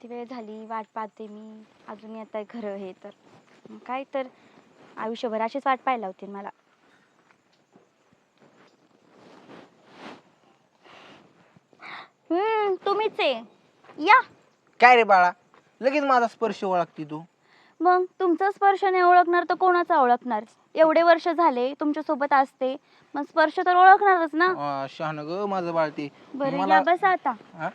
किती वेळ झाली वाट पाहते मी. अजून येत आहे खरं हे तर. मग काय तर आयुष्यभर अशीच वाट पाहायला होती मला. हम्म तुम्हीच आहे. या. काय रे बाळा? लगेच माझा स्पर्श ओळखती तू. मग तुमचा स्पर्श नाही ओळखणार तर कोणाचा ओळखणार? एवढे वर्ष झाले तुमच्यासोबत असते. मग स्पर्श तर ओळखणारच ना. अं, शहाणं ग माझं बाळ ते. बरं मला या बस आता. हा?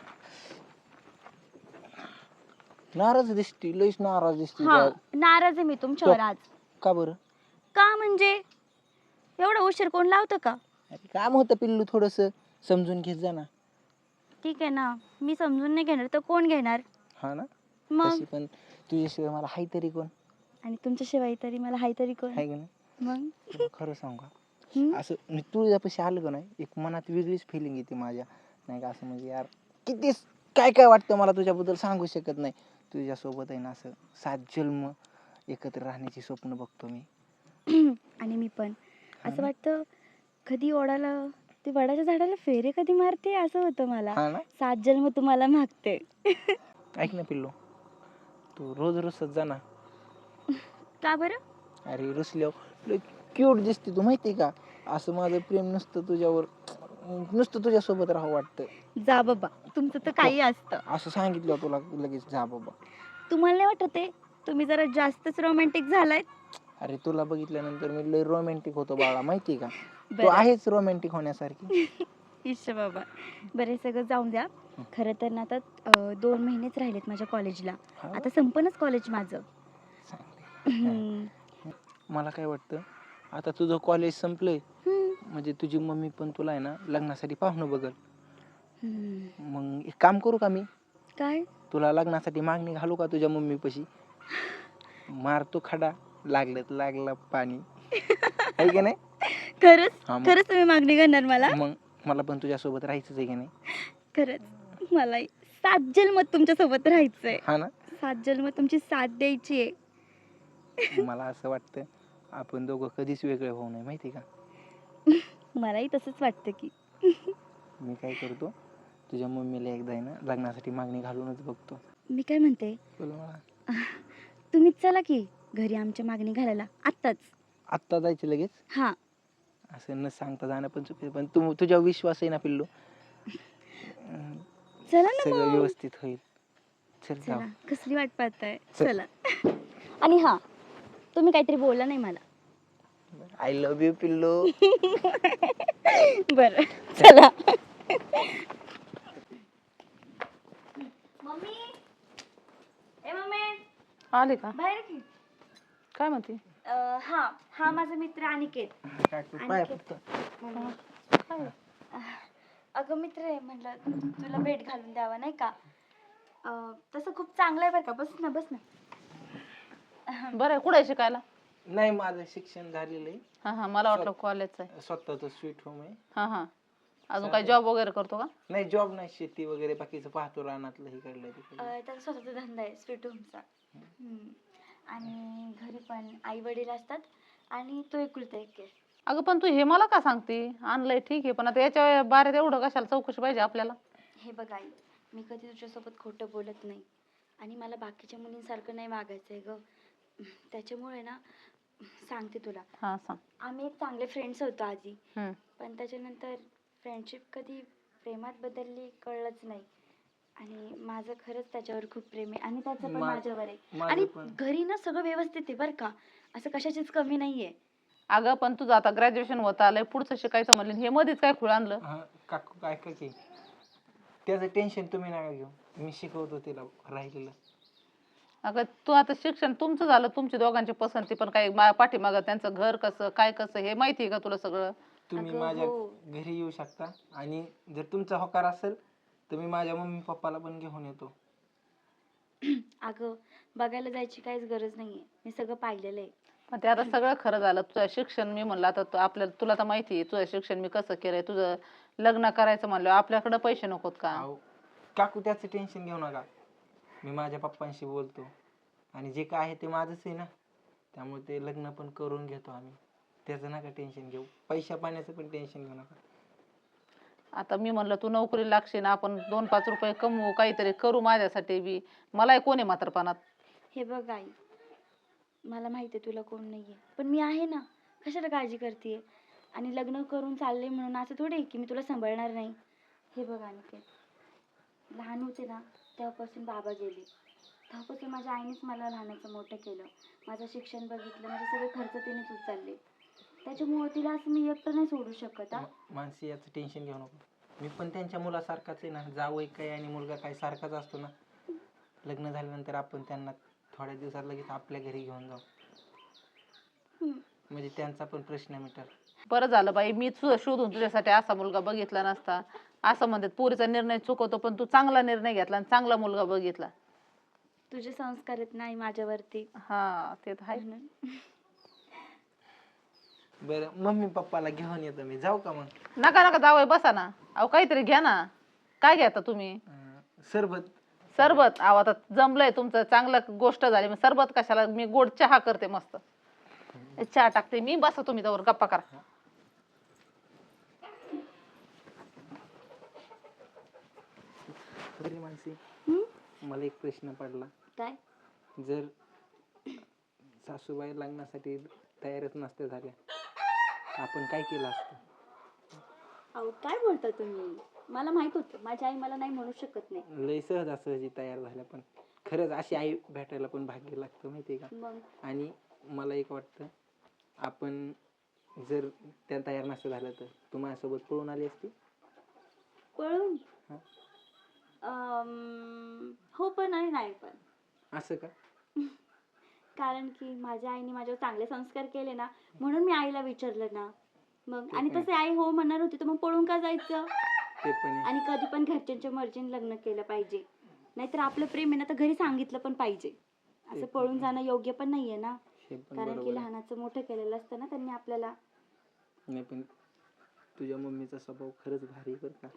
नाराज दिसती लईच नाराज दिसती हा. नाराज आहे मी तुमच्यावर आज. का बरं? का म्हणजे? एवढा उशीर कोण लावतं का? अरे काम होतं पिल्लू थोडस समजून घेत जा ना. ठीक आहे ना मी समजून नाही घेणार तर कोण घेणार? हा ना? मग? तशी पण तुझ्याशिवाय मला हाय तरी कोण? आणि तुमच्याशिवाय तरी मला हाय तरी कोण? हाय का नाही? मग? तुला खरं सांगू का? हम्म? असं मी तुझ्यापाशी आलं का नाही एक मनात वेगळीच फिलिंग येते माझ्या. नाही का असं म्हणजे यार किती स- काय काय वाटतं मला तुझ्याबद्दल सांगू शकत नाही. तुझ्यासोबत आहे ना असं सात जन्म एकत्र राहण्याची स्वप्न बघतो मी. आणि मी पण. असं? वाटतं कधी ओढाला ते वडाच्या झाडाला फेरे कधी मारते असं होतं मला. हा ना? सात जन्म तुम्हाला मागते. ऐक ना पिल्लू तू रोज रुसत जा ना. का बरं? अरे रुसल्यावर क्यूट दिसते तू माहिती का? असं माझं प्रेम नुसतं तुझ्यावर. नुसतं तुझ्यासोबत राहावं वाटतं जा बाबा. तुमचं तर काही असतं. असं सांगितलं तुला लगेच जा बाबा. तुम्हाला नाही वाटत आहे? तुम्ही जरा जास्तच रोमॅन्टिक झालाय अरे तुला बघितल्यानंतर मी लय रोमॅन्टिक होतो बाळा माहिती का? तू बरं. आहेच रोमॅन्टिक होण्यासारखी. इश्श बाबा. बरे सगळं जाऊन द्या. खरं तर ना आता अं, दोन महिनेच राहिलेत माझ्या कॉलेजला हा, आता संपनच कॉलेज माझं. हम्म. मला काय वाटतं आता तुझं कॉलेज संपलंय. हम्म. म्हणजे तुझी मम्मी पण तुला आहे ना लग्नासाठी पाहुणं बघल. हम्म. मग एक काम करू का मी? काय? तुला लग्नासाठी मागणी घालू का तुझ्या मम्मीपाशी? मारतो खडा लागलं तर लागला पाणी. आहे की नाही? खरंच? हा मग. खरंच तुम्ही मागणी करणार मला? मग मला पण तुझ्यासोबत राहायचंच आहे की नाही? खरंच. मला सात जन्म तुमच्यासोबत राहायचंय. हा ना? सात जन्म तुमची साथ द्यायची आहे. मला असं वाटतं आपण दोघं कधीच वेगळे होऊ नये माहिती का? मलाही तसंच वाटतं की. मी काय करतो तुझ्या मम्मीला एकदा आहे ना लग्नासाठी मागणी घालूनच बघतो. मी काय म्हणते? बोल मला. तुम्हीच चला की घरी आमच्या मागणी घालायला. आत्ताच. आत्ता जायचं लगेच? हा. असं न सांगता जाणं पण चुकीचं पण तू तुझ्या विश्वास आहे ना पिल्लू? चला ना सगळं मग. व्यवस्थित होईल. चल जाऊ. चला. कसली वाट पाहताय. चल. चला. आणि हा तुम्ही काहीतरी बोलला नाही मला. आय लव्ह यू पिल्लू बरं चला. मम्मी? ए मम्मी. आले का? बाहेर की. काय म्हणते? अं, हा हा माझा मित्र अनिकेत. पाय फक्त अगं मित्र आहे म्हटलं तुला भेट घालून द्यावा नाही का? अं, तसं खूप चांगलं आहे बरं का. बस ना बस ना. बरं आहे कुठे शिकायला? नाही माझं शिक्षण झालेलं आहे. हा हा मला वाटलं कॉलेजचं आहे. स्वतःच स्वीट होम आहे. हा हा. अजून काही जॉब वगैरे करतो का? नाही जॉब नाही शेती वगैरे बाकीचं पाहतो रानातलं हे कडलं तिकडलं अं, त्याचा स्वतःचा धंदा आहे स्वीट होमचा. आणि घरी पण आई वडील असतात आणि तो एकुलता एक आहे. अगं पण तू हे मला का सांगते? आणलंय ठीक आहे पण आता याच्या बाहेर एवढं कशाला चौकशी पाहिजे आपल्याला? हे बघ आई मी कधी तुझ्यासोबत खोटं बोलत नाही. आणि मला बाकीच्या मुलींसारखं नाही वागायचं आहे ग. त्याच्यामुळे ना सांगते तुला. हा सांग. आम्ही एक चांगले फ्रेंड्स होतो आधी. हम्म. पण त्याच्यानंतर फ्रेंडशिप कधी प्रेमात बदलली कळलंच नाही. आणि माझं खरंच त्याच्यावर खूप प्रेम आहे. आणि त्याचं पण मा- माझ्यावर आहे. माझं आणि पण. घरी ना सगळं व्यवस्थित आहे बरं का. असं कशाचीच कमी नाहीये. अगं पण तुझं आता ग्रॅज्युएशन होत आलंय पुढचं शिकायचं म्हणलं हे मध्येच काय खुळ आणलं? हा, काकू काय काय त्याचं टेन्शन तुम्ही नका घेऊ. मी शिकवतो तिला राहिलेलं. अगं तू आता शिक्षण तुमचं झालं तुमची दोघांची पसंती पण काय मा- पाठीमागं त्यांचं घर कसं काय कसं हे माहिती आहे का तुला सगळं? तुम्ही अगं, माझ्या हो. घरी येऊ शकता आणि जर तुमचा होकार असेल तर मी माझ्या मम्मी पप्पाला पण घेऊन येतो. अगं बघायला जायची काहीच गरज नाहीये. मी सगळं पाहिलेलं आहे. पण ते आता सगळं खरं झालं. तुझं शिक्षण मी म्हणलं आता तू- आपल्याला तुला तर माहिती आहे तुझं शिक्षण मी कसं केलंय तुझं लग्न करायचं म्हणलं आपल्याकडे पैसे नकोत का? अहो, काकू त्याचं टेन्शन घेऊ नका. मी माझ्या पप्पांशी बोलतो. आणि जे काय आहे ते माझंच आहे ना. त्यामुळे ते लग्न पण करून घेतो आम्ही. त्याचं नका टेन्शन घेऊ. पैशा पाण्याचं पण टेन्शन घेऊ नका. आता मी म्हणलं तू नोकरी लागशील आपण दोन पाच रुपये कमवू काहीतरी करू माझ्यासाठी बी. मलाही कोणी म्हातारपणात? हे बघ आई मला माहिती आहे तुला कोण नाही आहे पण मी आहे ना कशाला काळजी करते आणि लग्न करून चालले म्हणून असं थोडी आहे की मी तुला सांभाळणार नाही? हे बघ अनिकेत लहान होते ना तेव्हापासून बाबा गेले. तेव्हापासून माझ्या आईनेच मला लहानाचं मोठं केलं. माझं शिक्षण बघितलं माझे सगळे खर्च तिनेच उचलले. त्याच्यामुळे तिला असं मी एकटं नाही सोडू शकत हा. मानसी याचं टेन्शन घेऊ नको. मी पण त्यांच्या मुलासारखाच आहे ना. जावई काय आणि मुलगा काय सारखाच असतो ना. लग्न झाल्यानंतर आपण त्यांना थोड्या दिवसात लगेच आपल्या घरी घेऊन जाऊ. हम्म. म्हणजे त्यांचा पण प्रश्न मिटेल. बरं झालं बाई. मी शोधून तुझ्यासाठी असा मुलगा बघितला नसता. असं म्हणतात पोरीचा निर्णय चुकवतो पण तू चांगला निर्णय घेतला आणि चांगला मुलगा बघितला. तुझे संस्कार आहेत नाही माझ्यावरती. हा ते तर आहे. म्हणून. बरं मम्मी पप्पाला घेऊन येतो मी. जाऊ का मग? नका नका जावय बसा ना. अहो काहीतरी घ्या ना. काय घेता तुम्ही? अं, सरबत. सरबत. अहो आता जमलंय तुमचं. चांगलं गोष्ट झाली. मग सरबत कशाला? मी गोड चहा करते मस्त. चहा टाकते मी. बसा तुम्ही त्यावर गप्पा करा. बरी मानसी? मला एक प्रश्न पडला. काय? जर सासूबाई लग्नासाठी तयारच नसत्या झाल्या आपण काय केलं असतं? अहो काय बोलता तुम्ही? मला माहीत होतं. माझी आई मला नाही म्हणू शकत नाही. लय सहजासहजी तयार झाल्या पण खरंच अशी आई भेटायला पण भाग्य लागतं माहिती मग? का आणि मला एक वाटतं आपण जर त्या तयार नसतं झालं तर तू माझ्यासोबत पळून आली असती? पळून? हा. हो पण आणि नाही पण. असं का? कारण की माझ्या आईने माझ्यावर चांगले संस्कार केले ना म्हणून मी आईला विचारलं ना. मग आणि तसे आई हो म्हणणार होती तर मग पळून का जायचं? ते पण आहे. आणि कधी पण घरच्यांच्या मर्जीने लग्न केलं पाहिजे. नाहीतर आपलं प्रेम आहे ना तर घरी सांगितलं पण पाहिजे. असं पळून जाणं योग्य पण नाहीये ना. हे पण कारण बरोबर की आहे. लहानाचं मोठं केलेलं असतं ना त्यांनी आपल्याला. नाही पण तुझ्या मम्मीचा स्वभाव खरंच भारी आहे बरं का.